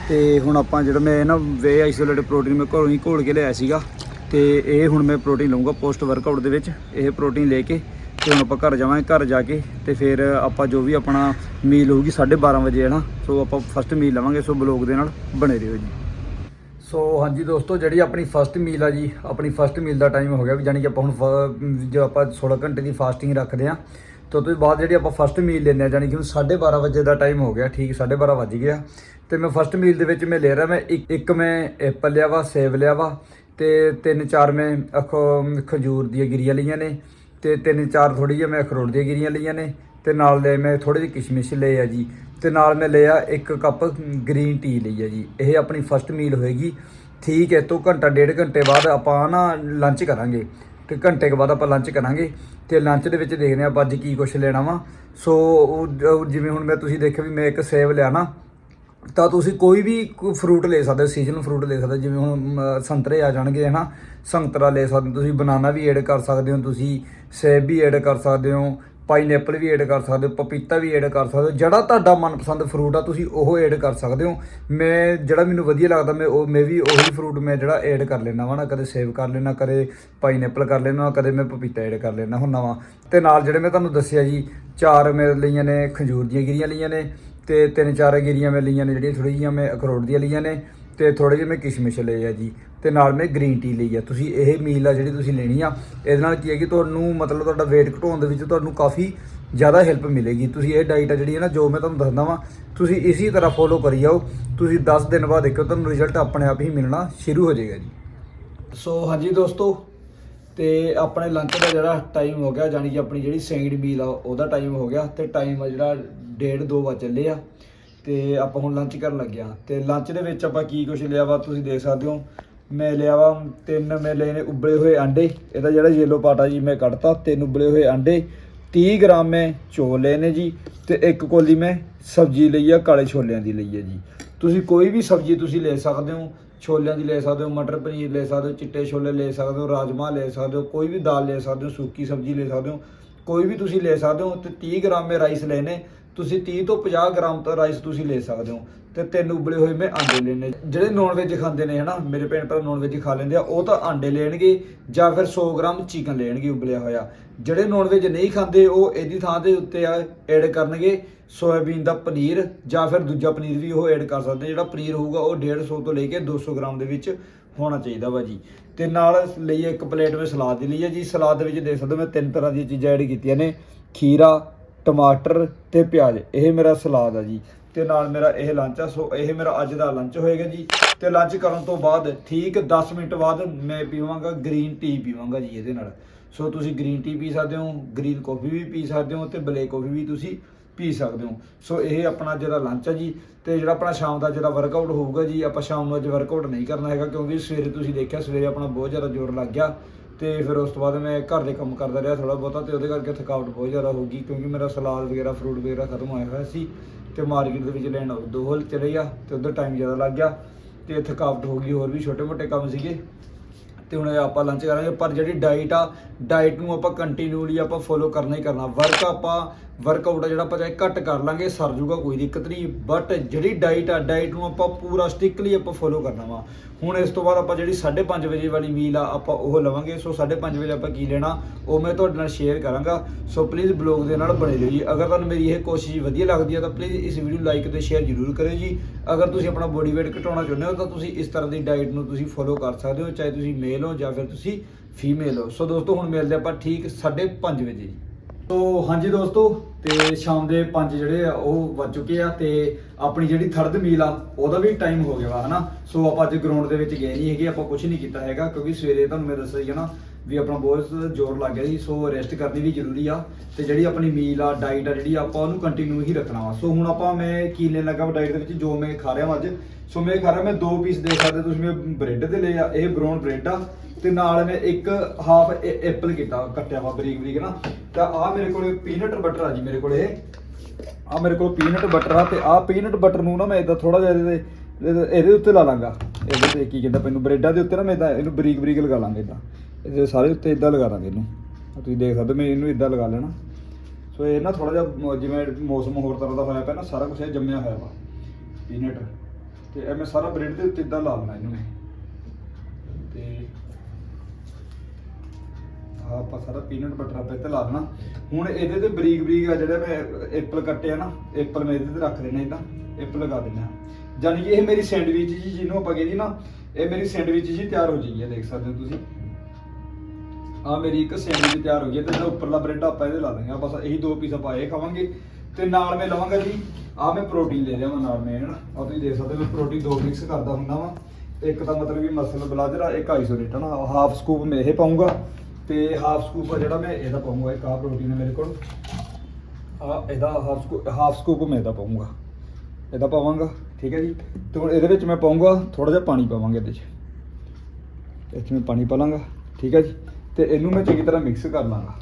ਤੇ ਹੁਣ ਆਪਾਂ ਜਿਹੜਾ ਮੈਂ ਨਾ ਵੇ ਆਈਸੋਲੇਟਡ ਪ੍ਰੋਟੀਨ ਮੈਂ ਘਰੋਂ ਹੀ ਘੋਲ ਕੇ ਲਿਆਇਆ ਸੀਗਾ। ਤੇ ਇਹ ਹੁਣ ਮੈਂ ਪ੍ਰੋਟੀਨ ਲਵਾਂਗਾ ਪੋਸਟ ਵਰਕਆਊਟ ਦੇ ਵਿੱਚ। ਇਹ ਪ੍ਰੋਟੀਨ ਲੈ ਕੇ ਤੇ ਹੁਣ ਆਪਾਂ ਘਰ ਜਾਵਾਂਗੇ, ਘਰ ਜਾ ਕੇ ਤੇ ਫਿਰ ਆਪਾਂ ਜੋ ਵੀ ਆਪਣਾ ਮੀਲ ਹੋਊਗੀ 12:30 ਵਜੇ ਹੈ ਨਾ। ਸੋ ਆਪਾਂ ਫਸਟ ਮੀਲ ਲਵਾਂਗੇ, ਸੋ ਬਲੌਗ ਦੇ ਨਾਲ ਬਣੇ ਰਹੋ ਜੀ। ਸੋ ਹਾਂਜੀ ਦੋਸਤੋ, ਜਿਹੜੀ ਆਪਣੀ ਫਸਟ ਮੀਲ ਆ ਜੀ, ਆਪਣੀ ਫਸਟ ਮੀਲ ਦਾ ਟਾਈਮ ਹੋ ਗਿਆ ਵੀ ਜਾਨੀ ਕਿ ਆਪਾਂ ਹੁਣ ਫ- ਜੋ ਆਪਾਂ 16 ਘੰਟੇ ਦੀ ਫਾਸਟਿੰਗ ਰੱਖਦੇ ਆ। ਤੋਂ ਤੋਂ ਬਾਅਦ ਜਿਹੜੀ ਆਪਾਂ ਫਸਟ ਮੀਲ ਲੈਂਦੇ ਆ ਜਾਨੀ ਕਿ ਹੁਣ 12:30 ਵਜੇ ਦਾ ਟਾਈਮ ਹੋ ਗਿਆ, ਠੀਕ 12:30 ਵੱਜ ਗਿਆ। ਤੇ ਮੈਂ ਫਸਟ ਮੀਲ ਦੇ ਵਿੱਚ ਮੈਂ ਲੈ ਰਿਹਾ, ਮੈਂ ਇੱਕ ਇੱਕ ਮੈਂ ਐਪਲ ਲਿਆ ਵਾ, ਸੇਬ ਲਿਆ ਵਾ, ਤੇ ਤਿੰਨ ਚਾਰ ਮੈਂ ਅਖੋ, ਖਜੂਰ ਦੀਆਂ ਗਿਰੀਆਂ ਲਈਆਂ ਨੇ, ਤੇ ਤਿੰਨ ਚਾਰ ਥੋੜੀ ਜਿਹੀ ਮੈਂ ਅਖਰੋਟ ਦੀਆਂ ਗਿਰੀਆਂ ਲਈਆਂ ਨੇ, ਤੇ ਨਾਲ ਲੈ ਮੈਂ ਥੋੜੇ ਜਿਹੇ ਕਿਸ਼ਮਿਸ਼ ਲਏ ਆ ਜੀ। ਤੇ ਨਾਲ ਮੈਂ ਲਿਆ ਇੱਕ ਕੱਪ ਗ੍ਰੀਨ ਟੀ ਲਈ ਹੈ ਜੀ। ਇਹ ਆਪਣੀ ਫਸਟ ਮੀਲ ਹੋਏਗੀ। ਠੀਕ ਹੈ, ਤੋਂ ਘੰਟਾ, ਡੇਢ ਘੰਟੇ ਬਾਅਦ ਆਪਾਂ ਨਾ ਲੰਚ ਕਰਾਂਗੇ। ਤੇ ਘੰਟੇ ਕੁ ਬਾਅਦ ਆਪਾਂ ਲੰਚ ਕਰਾਂਗੇ। ਤੇ ਲੰਚ ਦੇ ਵਿੱਚ ਦੇਖਦੇ ਆਪਾਂ ਅੱਜ ਕੀ ਕੁਝ ਲੈਣਾ ਵਾ। ਸੋ ਉਹ- ਜਿਵੇਂ ਹੁਣ ਮੈਂ ਤੁਸੀਂ ਦੇਖਿਆ ਵੀ ਮੈਂ ਇੱਕ ਸੇਬ ਲਿਆ ਨਾ, ਤਾਂ ਤੁਸੀਂ ਕੋਈ ਵੀ ਫਰੂਟ ਲੈ ਸਕਦੇ ਹੋ ਸੀਜ਼ਨਲ ਫਰੂਟ ਲੈ ਸਕਦੇ ਜਿਵੇਂ ਹੁਣ ਸੰਤਰੇ ਆ ਜਾਣਗੇ, ਹਨਾ? ਸੰਤਰਾ ਲੈ ਸਕਦੇ ਤੁਸੀਂ ਬਨਾਨਾ ਵੀ ਐਡ ਕਰ ਸਕਦੇ ਹੋ, ਤੁਸੀਂ ਸੇਬ ਵੀ ਐਡ ਕਰ ਸਕਦੇ ਹੋ। ਪਾਈਨਐਪਲ ਵੀ ਐਡ ਕਰ ਸਕਦੇ ਹੋ, ਪਪੀਤਾ ਵੀ ਐਡ ਕਰ ਸਕਦੇ ਹੋ, ਜਿਹੜਾ ਤੁਹਾਡਾ ਮਨਪਸੰਦ ਫਰੂਟ ਆ, ਤੁਸੀਂ ਉਹ ਐਡ ਕਰ ਸਕਦੇ ਹੋ। ਮੈਂ, ਜਿਹੜਾ ਮੈਨੂੰ ਵਧੀਆ ਲੱਗਦਾ, ਮੈਂ ਉਹ, ਮੈਂ ਵੀ ਉਹੀ ਫਰੂਟ ਮੈਂ ਜਿਹੜਾ ਐਡ ਕਰ ਲੈਣਾ ਵਾ ਨਾ, ਕਦੇ ਸੇਬ ਕਰ ਲੈਣਾ ਕਦੇ ਪਾਈਨਐਪਲ ਕਰ ਲੈਣਾ ਕਦੇ ਮੈਂ ਪਪੀਤਾ ਐਡ ਕਰ ਲੈਣਾ ਹੁੰਦਾ ਵਾ। ਤੇ ਨਾਲ ਜਿਹੜੇ ਮੈਂ ਤੁਹਾਨੂੰ ਦੱਸਿਆ ਜੀ, ਚਾਰ ਮੇਰੇ ਲਈਆਂ ਨੇ, ਖਜੂਰ ਦੀਆਂ ਗਿਰੀਆਂ ਲਈਆਂ ਨੇ, ਤੇ ਤਿੰਨ ਚਾਰ ਗਿਰੀਆਂ ਮੈਂ ਲਈਆਂ ਨੇ, ਜਿਹੜੀਆਂ ਥੋੜ੍ਹੀਆਂ ਜਿਹੀਆਂ ਮੈਂ ਅਖਰੋਟ ਦੀਆਂ ਲਈਆਂ ਨੇ, ਤੇ ਥੋੜੇ ਜਿਹੇ ਮੈਂ ਕਿਸ਼ਮਿਸ਼ ਲਏ ਆ ਜੀ। ਤੇ ਨਾਲ ਮੈਂ ਗ੍ਰੀਨ ਟੀ ਲਈ ਆ। ਤੁਸੀਂ ਇਹ ਮੀਲ ਆ ਜਿਹੜੀ ਤੁਸੀਂ ਲੈਣੀ ਆ, ਇਹਦੇ ਨਾਲ ਕੀ ਹੈ ਕਿ ਤੁਹਾਨੂੰ ਮਤਲਬ ਤੁਹਾਡਾ weight ਘਟਾਉਣ ਦੇ ਵਿੱਚ ਤੁਹਾਨੂੰ ਕਾਫੀ ਜ਼ਿਆਦਾ ਹੈਲਪ ਮਿਲੇਗੀ। ਤੁਸੀਂ ਇਹ ਡਾਈਟ ਆ ਜਿਹੜੀ ਹੈ ਨਾ, ਜੋ ਮੈਂ ਤੁਹਾਨੂੰ ਦੱਸਦਾ ਵਾਂ, ਤੁਸੀਂ ਇਸੇ ਤਰ੍ਹਾਂ ਫੋਲੋ ਕਰੀ ਜਾਓ। ਤੁਸੀਂ 10 ਦਿਨ ਬਾਅਦ ਦੇਖੋ ਤੁਹਾਨੂੰ ਰਿਜ਼ਲਟ ਆਪਣੇ ਆਪ ਹੀ ਮਿਲਣਾ ਸ਼ੁਰੂ ਹੋ ਜਾਏਗਾ ਜੀ। ਸੋ ਹਾਂਜੀ ਦੋਸਤੋ, ਤੇ ਆਪਣੇ ਲੰਚ ਦਾ ਜਿਹੜਾ ਟਾਈਮ ਹੋ ਗਿਆ ਯਾਨੀ ਕਿ ਆਪਣੀ ਜਿਹੜੀ ਸੈਂਗਡ ਮੀਲ ਆ, ਉਹਦਾ ਟਾਈਮ ਹੋ ਗਿਆ ਤੇ ਟਾਈਮ ਆ ਜਿਹੜਾ 1:30 2 ਵਜ ਚੱਲੇ ਆ। ਤੇ ਆਪਾਂ ਹੁਣ ਲੰਚ ਕਰਨ ਲੱਗੇ ਆ ਤੇ ਲੰਚ ਦੇ ਵਿੱਚ ਆਪਾਂ ਕੀ ਕੁਝ ਲਿਆ ਵਾ, ਤੁਸੀਂ ਦੇਖ ਸਕਦੇ ਹੋ। ਮੈਂ ਲਿਆ ਵਾ, ਤਿੰਨ ਮੈਂ ਲਏ ਨੇ ਉਬਲੇ ਹੋਏ ਆਂਡੇ ਇਹਦਾ ਜਿਹੜਾ ਯੈਲੋ ਪਾਟਾ ਜੀ ਮੈਂ ਕੱਢਤਾ, ਤਿੰਨ ਉਬਲੇ ਹੋਏ ਆਂਡੇ 30 ਗ੍ਰਾਮ ਮੈਂ ਚੌਲ ਲਏ ਨੇ ਜੀ ਤੇ ਇੱਕ ਕੋਲੀ ਮੈਂ ਸਬਜ਼ੀ ਲਈ ਆ, ਕਾਲੇ ਛੋਲਿਆਂ ਦੀ ਲਈ ਆ ਜੀ। ਤੁਸੀਂ ਕੋਈ ਵੀ ਸਬਜ਼ੀ ਤੁਸੀਂ ਲੈ ਸਕਦੇ ਹੋ, ਛੋਲਿਆਂ ਦੀ ਲੈ ਸਕਦੇ ਹੋ, ਮਟਰ ਪਨੀਰ ਲੈ ਸਕਦੇ ਹੋ, ਚਿੱਟੇ ਛੋਲੇ ਲੈ ਸਕਦੇ ਹੋ, ਰਾਜਮਾ ਲੈ ਸਕਦੇ ਹੋ, ਕੋਈ ਵੀ ਦਾਲ ਲੈ ਸਕਦੇ ਹੋ, ਸੁੱਕੀ ਸਬਜ਼ੀ ਲੈ ਸਕਦੇ ਹੋ, ਕੋਈ ਵੀ ਤੁਸੀਂ ਲੈ ਸਕਦੇ ਹੋ ਤੇ 30 ਗ੍ਰਾਮ ਮੈਂ ਰਾਈਸ ਲੈਨੇ ਤੁਸੀਂ 30 ਤੋਂ 50 ਗ੍ਰਾਮ ਤਾਂ ਰਾਈਸ ਤੁਸੀਂ ਲੈ ਸਕਦੇ ਹੋ ਤੇ ਤਿੰਨ ਉਬਲੇ ਹੋਏ ਮੈਂ ਆਂਡੇ ਲੈਣੇ। ਜਿਹੜੇ ਨੌਨ ਵੈਜ ਖਾਂਦੇ ਨੇ ਹਨਾ, ਮੇਰੇ ਭੈਣ ਭਰਾ ਨੌਨ ਵੈਜ ਖਾ ਲੈਂਦੇ ਆ, ਉਹ ਤਾਂ ਆਂਡੇ ਲੈਣਗੇ ਜਾਂ ਫਿਰ 100 ਗ੍ਰਾਮ ਚਿਕਨ ਲੈਣਗੇ ਉਬਲਿਆ ਹੋਇਆ। ਜਿਹੜੇ ਨੌਨ ਵੈਜ ਨਹੀਂ ਖਾਂਦੇ, ਉਹ ਇਹਦੀ ਥਾਂ ਦੇ ਉੱਤੇ ਆ ਐਡ ਕਰਨਗੇ ਸੋਇਆਬੀਨ ਦਾ ਪਨੀਰ ਜਾਂ ਫਿਰ ਦੂਜਾ ਪਨੀਰ ਵੀ ਉਹ ਐਡ ਕਰ ਸਕਦੇ ਜਿਹੜਾ ਪਨੀਰ ਹੋਊਗਾ ਉਹ 150 ਤੋਂ ਲੈ ਕੇ 200 ਗ੍ਰਾਮ ਦੇ ਵਿੱਚ ਹੋਣਾ ਚਾਹੀਦਾ ਵਾ ਜੀ। ਤੇ ਨਾਲ ਲਈ ਇੱਕ ਪਲੇਟ ਵਿੱਚ ਸਲਾਦ ਦੀ ਲਈ ਹੈ ਜੀ, ਸਲਾਦ ਦੇ ਵਿੱਚ ਦੇਖ ਸਕਦੇ ਹੋ, ਮੈਂ ਤਿੰਨ ਤਰ੍ਹਾਂ ਦੀਆਂ ਚੀਜ਼ਾਂ ਐਡ ਕੀਤੀਆਂ ਨੇ, ਖੀਰਾ ਟਮਾਟਰ ਤੇ ਪਿਆਜ਼, ਇਹ ਮੇਰਾ ਸਲਾਦ ਆ ਜੀ। ਤੇ ਨਾਲ ਮੇਰਾ ਇਹ ਲੰਚ ਆ, ਸੋ ਇਹ ਮੇਰਾ ਅੱਜ ਦਾ ਲੰਚ ਹੋਏਗਾ ਜੀ। ਤੇ ਲੰਚ ਕਰਨ ਤੋਂ ਬਾਅਦ ਠੀਕ 10 ਮਿੰਟ ਬਾਅਦ ਮੈਂ ਪੀਵਾਂਗਾ ਗ੍ਰੀਨ ਟੀ ਪੀਵਾਂਗਾ ਜੀ ਇਹਦੇ ਨਾਲ। ਸੋ ਤੁਸੀਂ ਗ੍ਰੀਨ ਟੀ ਪੀ ਸਕਦੇ ਹੋ ਗ੍ਰੀਨ ਕਾਫੀ ਵੀ ਪੀ ਸਕਦੇ ਹੋ ਤੇ ਬਲੈਕ ਕਾਫੀ ਵੀ ਤੁਸੀਂ ਪੀ ਸਕਦੇ ਹੋ। ਸੋ ਇਹ ਆਪਣਾ ਜਿਹੜਾ ਲੰਚ ਆ ਜੀ, ਤੇ ਜਿਹੜਾ ਆਪਣਾ ਸ਼ਾਮ ਦਾ ਜਿਹੜਾ ਵਰਕਆਊਟ ਹੋਊਗਾ ਜੀ, ਆਪਾਂ ਸ਼ਾਮ ਨੂੰ ਅੱਜ ਵਰਕਆਊਟ ਨਹੀਂ ਕਰਨਾ ਹੈਗਾ ਕਿਉਂਕਿ ਸਵੇਰੇ ਤੁਸੀਂ ਦੇਖਿਆ, ਸਵੇਰੇ ਆਪਣਾ ਬਹੁਤ ਜ਼ਿਆਦਾ ਜ਼ੋਰ ਲੱਗ ਗਿਆ। ਤੇ ਫਿਰ ਉਸ ਤੋਂ ਬਾਅਦ ਮੈਂ ਘਰ ਦੇ ਕੰਮ ਕਰਦਾ ਰਿਹਾ ਥੋੜਾ ਬਹੁਤਾ ਤੇ ਉਹਦੇ ਕਰਕੇ ਥਕਾਵਟ ਬਹੁਤ ਜ਼ਿਆਦਾ ਹੋ ਗਈ ਕਿਉਂਕਿ ਮੇਰਾ ਸਲਾਦ ਵਗੈਰਾ ਫਰੂਟ ਵਗੈਰਾ ਖਤਮ ਹੋਇਆ ਹੋਇਆ ਸੀ ਤੇ ਮਾਰਕੀਟ ਦੇ ਵਿੱਚ ਲੈਣ ਦੋ ਹੋਲ ਚਲੇ ਗਿਆ ਤੇ ਉਧਰ ਟਾਈਮ ਜ਼ਿਆਦਾ ਲੱਗ ਗਿਆ ਤੇ ਥਕਾਵਟ ਹੋ ਗਈ, ਹੋਰ ਵੀ ਛੋਟੇ ਮੋਟੇ ਕੰਮ ਸੀਗੇ। ਤੇ ਹੁਣ ਆਪਾਂ ਲੰਚ ਕਰਾਂਗੇ, ਪਰ ਜਿਹੜੀ ਡਾਈਟ ਆ ਡਾਈਟ ਨੂੰ ਆਪਾਂ ਕੰਟੀਨਿਊਲੀ ਆਪਾਂ ਫੋਲੋ ਕਰਨਾ ਹੀ ਕਰਨਾ ਵਰਕ ਆਪਾਂ ਵਰਕਆਊਟ ਆ ਜਿਹੜਾ ਆਪਾਂ ਚਾਹੇ ਘੱਟ ਕਰ ਲਾਂਗੇ, ਸਰ ਜੂਗਾ, ਕੋਈ ਦਿੱਕਤ ਨਹੀਂ। ਬਟ ਜਿਹੜੀ ਡਾਈਟ ਆ ਡਾਈਟ ਨੂੰ ਆਪਾਂ ਪੂਰਾ ਸਟ੍ਰਿਕਟਲੀ ਆਪਾਂ ਫੋਲੋ ਕਰਨਾ ਵਾ। ਹੁਣ ਇਸ ਤੋਂ ਬਾਅਦ ਆਪਾਂ ਜਿਹੜੀ 5:30 ਵਜੇ ਵਾਲੀ ਮੀਲ ਆ, ਆਪਾਂ ਉਹ ਲਵਾਂਗੇ। ਸੋ 5:30 ਵਜੇ ਆਪਾਂ ਕੀ ਲੈਣਾ? ਉਹ ਮੈਂ ਤੁਹਾਡੇ ਨਾਲ ਸ਼ੇਅਰ ਕਰਾਂਗਾ। ਸੋ ਪਲੀਜ਼ ਬਲੌਗ ਦੇ ਨਾਲ ਬਣੇ ਰਹੋ ਜੀ। ਅਗਰ ਤੁਹਾਨੂੰ ਮੇਰੀ ਇਹ ਕੋਸ਼ਿਸ਼ ਵਧੀਆ ਲੱਗਦੀ ਹੈ ਤਾਂ ਪਲੀਜ਼ ਇਸ ਵੀਡੀਓ ਲਾਈਕ ਤੇ ਸ਼ੇਅਰ ਜ਼ਰੂਰ ਕਰਿਓ ਜੀ। ਅਗਰ ਤੁਸੀਂ ਆਪਣਾ ਬੋਡੀ weight ਘਟਾਉਣਾ ਚਾਹੁੰਦੇ ਹੋ, ਤਾਂ ਤੁਸੀਂ ਇਸ ਤਰ੍ਹਾਂ ਦੀ ਡਾਈਟ ਨੂੰ ਤੁਸੀਂ ਫੋਲੋ ਕਰ ਸਕਦੇ ਹੋ, ਚਾਹੇ ਤੁਸੀਂ ਮੇਲ ਹੋ ਜਾਂ ਫਿਰ ਤੁਸੀਂ ਫੀਮੇਲ ਹੋ। ਸੋ ਦੋਸਤੋ, ਹੁਣ ਮਿਲਦੇ ਆਪਾਂ ਠੀਕ 5:30 ਵਜੇ। ਸੋ ਹਾਂਜੀ ਦੋਸਤੋ ਤੇ ਸ਼ਾਮ ਦੇ 5 ਜਿਹੜੇ ਆ, ਉਹ ਵੱਜ ਚੁੱਕੇ ਆ ਤੇ ਆਪਣੀ ਜਿਹੜੀ ਥਰਡ ਮੀਲ ਆ, ਉਹਦਾ ਵੀ ਟਾਈਮ ਹੋ ਗਿਆ ਵਾ, ਹਨਾ? ਸੋ ਆਪਾਂ ਅੱਜ ਗਰਾਊਂਡ ਦੇ ਵਿੱਚ ਗਏ ਨਹੀਂ ਹੈਗੇ, ਆਪਾਂ ਕੁਝ ਨਹੀਂ ਕੀਤਾ ਹੈਗਾ, ਕਿਉਂਕਿ ਸਵੇਰੇ ਤੁਹਾਨੂੰ ਮੈਂ ਦੱਸਿਆ ਸੀ ਨਾ ਵੀ ਆਪਣਾ ਬਹੁਤ ਜ਼ੋਰ ਲੱਗ ਗਿਆ ਸੀ, ਸੋ ਰੈਸਟ ਕਰਨੀ ਵੀ ਜ਼ਰੂਰੀ ਆ ਤੇ ਜਿਹੜੀ ਆਪਣੀ ਮੀਲ ਆ ਡਾਈਟ ਆ ਜਿਹੜੀ ਆਪਾਂ ਉਹਨੂੰ ਕੰਟੀਨਿਊ ਹੀ ਰੱਖਣਾ ਵਾ। ਸੋ ਹੁਣ ਆਪਾਂ ਮੈਂ ਕੀ ਲੈਣ ਲੱਗਾ ਡਾਈਟ ਦੇ ਵਿੱਚ, ਜੋ ਮੈਂ ਖਾ ਰਿਹਾ ਅੱਜ। ਸੋ ਮੈਂ ਖਾ ਰਿਹਾ, ਮੈਂ ਦੋ ਪੀਸ ਦੇ ਸਕਦੇ ਤੁਸੀਂ ਮੈਂ ਬ੍ਰੈਡ ਦੇ ਲਏ ਆ, ਇਹ ਬ੍ਰਾਊਨ ਬ੍ਰੈਡ ਆ। ਤੇ ਨਾਲ ਮੈਂ ਇੱਕ ਹਾਫ ਐਪਲ ਕੀਤਾ ਕੱਟਿਆ ਵਾ ਬਰੀਕ ਬਰੀਕ ਨਾ। ਤਾਂ ਆ ਮੇਰੇ ਕੋਲੇ ਪੀਨਟ ਬਟਰ ਆ ਜੀ ਮੇਰੇ ਕੋਲੇ। ਇਹ ਆ ਮੇਰੇ ਕੋਲ ਪੀਨਟ ਬਟਰ ਆ ਤੇ ਆ ਪੀਨਟ ਬਟਰ ਨੂੰ ਨਾ ਮੈਂ ਇਦਾਂ ਥੋੜਾ ਜਿਹਾ ਇਹਦੇ ਇਹਦੇ- ਉੱਤੇ ਲਾ ਲਾਂਗਾ। ਇਹਦੇ ਤੇ ਕੀ ਕਹਿੰਦਾ ਮੈਨੂੰ ਬ੍ਰੈਡਾਂ ਦੇ ਉੱਤੇ ਨਾ ਮੈਂ ਇਦਾਂ ਇਹਨੂੰ ਬਰੀਕ ਬਰੀਕ ਲਗਾ ਲਾਂਗਾ ਇਦਾਂ ਇਹਦੇ ਸਾਰੇ ਉੱਤੇ ਇਦਾਂ ਲਗਾ ਦਾਂਗੇ ਇਹਨੂੰ। ਤੁਸੀਂ ਦੇਖ ਸਕਦੇ ਹੋ, ਮੈਂ ਇਹਨੂੰ ਇਦਾਂ ਲਗਾ ਲੈਣਾ। ਸੋ ਇਹ ਨਾ ਥੋੜਾ ਜਿਹਾ ਜਿਵੇਂ ਮੌਸਮ ਹੋਰ ਤਰ੍ਹਾਂ ਦਾ ਹੋਇਆ ਪਿਆ ਨਾ ਸਾਰਾ ਕੁਝ ਇਹ ਜੰਮਿਆ ਹੋਇਆ ਵਾ। ਪੀਨਟ ਤੇ ਇਹ ਮੈਂ ਸਾਰਾ ਬ੍ਰੈਡ ਦੇ ਉੱਤੇ ਇਦਾਂ ਲਾ ਲੈਣਾ ਇਹਨੂੰ। ਆਹ ਆਪਾਂ ਸਾਰਾ ਪੀਨਟ ਬਟਰ ਆਪਾਂ ਇੱਥੇ ਲਾ ਦੇਣਾ। ਹੁਣ ਇਹਦੇ ਤੇ ਬਰੀਕ ਬਰੀਕ ਆ ਜਿਹੜੇ ਮੈਂ ਐਪਲ ਕੱਟੇ ਆ ਨਾ ਐਪਲ ਮੈਂ ਇਹਦੇ ਤੇ ਰੱਖ ਦੇਣਾ ਇਦਾਂ ਐਪਲ ਲਗਾ ਦੇਣਾ ਜਾਨੀ ਕਿ ਇਹ ਮੇਰੀ ਸੈਂਡਵਿਚ ਜੀ, ਜਿਹਨੂੰ ਆਪਾਂ ਕਹਿੰਦੇ ਨਾ, ਇਹ ਮੇਰੀ ਸੈਂਡਵਿਚ ਜੀ ਤਿਆਰ ਹੋ ਜਾਈਏ ਦੇਖ ਸਕਦੇ ਹੋ ਤੁਸੀਂ। ਆ ਮੇਰੀ ਇੱਕ ਸੈਂਡਵਿਚ ਤਿਆਰ ਹੋ ਗਈ ਤੇ ਜਿਹੜਾ ਉੱਪਰਲਾ ਬ੍ਰੈਡ ਆਪਾਂ ਇਹਦੇ ਲਾ ਦਾਂਗੇ ਬਸ ਇਹੀ ਦੋ ਪੀਸ ਆਪਾਂ ਇਹ ਖਾਵਾਂਗੇ ਤੇ ਨਾਲ ਮੈਂ ਲਵਾਂਗਾ ਜੀ, ਆ ਮੈਂ ਪ੍ਰੋਟੀਨ ਲੈ ਲਿਆ ਨਾਲ ਮੈਂ, ਹਨਾ। ਆ ਤੁਸੀਂ ਦੇਖ ਸਕਦੇ ਹੋ, ਮੈਂ ਪ੍ਰੋਟੀਨ ਦੋ ਮਿਕਸ ਕਰਦਾ ਹੁੰਦਾ ਵਾਂ। ਇੱਕ ਤਾਂ ਮਤਲਬ ਵੀ ਮਸਲ ਬਲਾਜਰਾ, ਇੱਕ ਆਈਸੋਲੇਟ ਹਨਾ। ਹਾਫ ਸਕੂਪ ਮੈਂ ਇਹ ਪਾਉਂਗਾ ਤੇ ਹਾਫ ਸਕੂਪ ਆ ਜਿਹੜਾ ਮੈਂ ਇਹਦਾ ਪਾਉਂਗਾ, ਇੱਕ ਆ ਪ੍ਰੋਟੀਨ ਹੈ ਮੇਰੇ ਕੋਲ। ਆ ਇਹਦਾ ਹਾਫ ਸਕੂਪ ਹਾਫ ਸਕੂਪ ਮੈਂ ਇਹਦਾ ਪਾਉਂਗਾ। ਇਹਦਾ ਪਾਵਾਂਗਾ, ਠੀਕ ਹੈ ਜੀ? ਤੇ ਹੁਣ ਇਹਦੇ ਵਿੱਚ ਮੈਂ ਪਾਉਂਗਾ ਥੋੜਾ ਜਿਹਾ ਪਾਣੀ ਪਾਵਾਂਗੇ ਇਹਦੇ 'ਚ ਇਹ 'ਚ ਮੈਂ ਪਾਣੀ ਪਾ ਲਾਂਗਾ, ਠੀਕ ਹੈ ਜੀ? ਤੇ ਇਹਨੂੰ ਮੈਂ ਚੰਗੀ ਤਰ੍ਹਾਂ ਮਿਕਸ ਕਰ ਲਾਂਗਾ।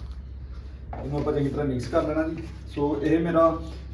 ਇਹਨੂੰ ਆਪਾਂ ਚੰਗੀ ਤਰ੍ਹਾਂ ਮਿਕਸ ਕਰ ਲੈਣਾ ਜੀ। ਸੋ ਇਹ ਮੇਰਾ